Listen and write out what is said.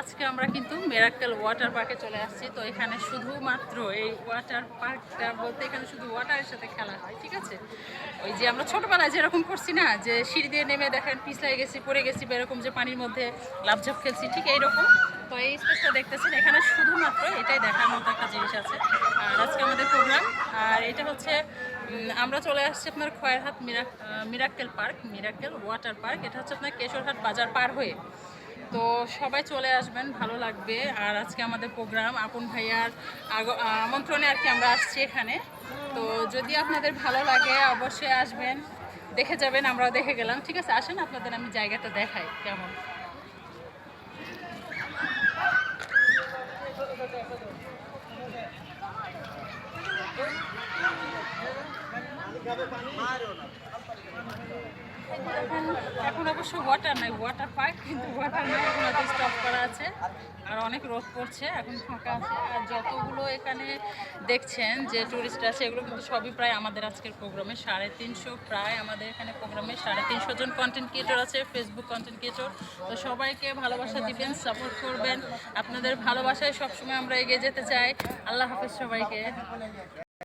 আজকে আমরা কিন্তু মেরাক্কেল ওয়াটার পার্কে চলে আসছি। তো এখানে শুধুমাত্র এই ওয়াটার পার্কটা বলতে এখানে শুধু ওয়াটারের সাথে খেলা হয়, ঠিক আছে? ওই যে আমরা ছোটোবেলায় যেরকম করছি না, যে সিঁড়ি দিয়ে নেমে দেখেন পিছলাই গেছি, পড়ে গেছি, বা এরকম যে পানির মধ্যে লাভঝাপ খেলছি, ঠিক এইরকম। তো এই স্পেসটা দেখতেছেন, এখানে শুধুমাত্র এটাই দেখার মতো একটা জিনিস আছে। আর আজকে আমাদের প্রোগ্রাম আর এটা হচ্ছে আমরা চলে আসছি আপনার Khayerhat মিরাক Miracle Park, Miracle Water Park. এটা হচ্ছে আপনার কেশরহাট বাজার পার হয়ে। তো সবাই চলে আসবেন, ভালো লাগবে। আর আজকে আমাদের প্রোগ্রাম, আপন ভাইয়ার আমন্ত্রণে আর কি আমরা আসছি এখানে। তো যদি আপনাদের ভালো লাগে, অবশ্যই আসবেন। দেখে যাবেন, আমরাও দেখে গেলাম। ঠিক আছে, আসেন, আপনাদের আমি জায়গাটা দেখাই কেমন। এখন এখন অবশ্য ওয়াটার নাই ওয়াটার পার্ক কিন্তু ওয়াটার নাই, এখন স্টপ করা আছে। আর অনেক রোদ পড়ছে, এখন ফাঁকা আছে। আর যতগুলো এখানে দেখছেন যে টুরিস্ট আছে, এগুলো কিন্তু সবই প্রায় আমাদের আজকের প্রোগ্রামে। সাড়ে তিনশো প্রায় আমাদের এখানে প্রোগ্রামে, সাড়ে তিনশো জন কন্টেন্ট ক্রিয়েটর আছে ফেসবুক কন্টেন্ট ক্রিয়েটর তো সবাইকে ভালোবাসা দিবেন সাপোর্ট করবেন। আপনাদের ভালোবাসায় সবসময় আমরা এগিয়ে যেতে চাই। আল্লাহ হাফেজ সবাইকে।